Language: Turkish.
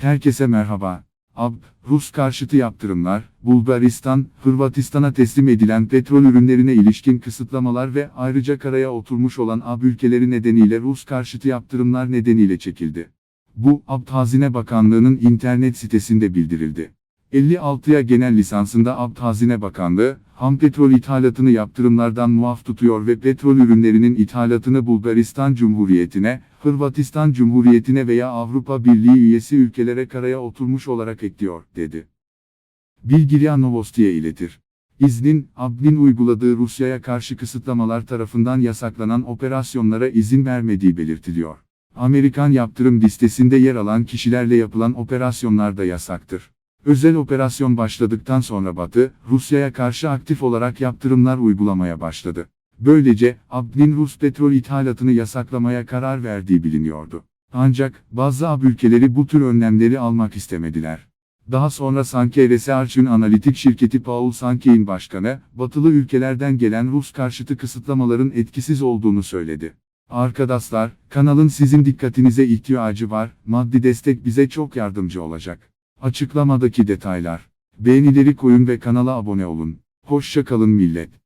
Herkese merhaba. AB, Rus karşıtı yaptırımlar, Bulgaristan, Hırvatistan'a teslim edilen petrol ürünlerine ilişkin kısıtlamalar ve ayrıca karaya oturmuş olan AB ülkeleri nedeniyle Rus karşıtı yaptırımlar nedeniyle çekildi. Bu, AB Hazine Bakanlığı'nın internet sitesinde bildirildi. 56'ya genel lisansında Abd Hazine Bakanlığı, ham petrol ithalatını yaptırımlardan muaf tutuyor ve petrol ürünlerinin ithalatını Bulgaristan Cumhuriyeti'ne, Hırvatistan Cumhuriyeti'ne veya Avrupa Birliği üyesi ülkelere karaya oturmuş olarak ekliyor, dedi. Bilgiriya Novosti'ye iletir. İznin, ABD'nin uyguladığı Rusya'ya karşı kısıtlamalar tarafından yasaklanan operasyonlara izin vermediği belirtiliyor. Amerikan yaptırım listesinde yer alan kişilerle yapılan operasyonlar da yasaktır. Özel operasyon başladıktan sonra Batı, Rusya'ya karşı aktif olarak yaptırımlar uygulamaya başladı. Böylece, ABD'nin Rus petrol ithalatını yasaklamaya karar verdiği biliniyordu. Ancak, bazı AB ülkeleri bu tür önlemleri almak istemediler. Daha sonra Sankey Research'ın analitik şirketi Paul Sankey'in başkanı, batılı ülkelerden gelen Rus karşıtı kısıtlamaların etkisiz olduğunu söyledi. Arkadaşlar, kanalın sizin dikkatinize ihtiyacı var, maddi destek bize çok yardımcı olacak. Açıklamadaki detaylar. Beğenileri koyun ve kanala abone olun. Hoşça kalın millet.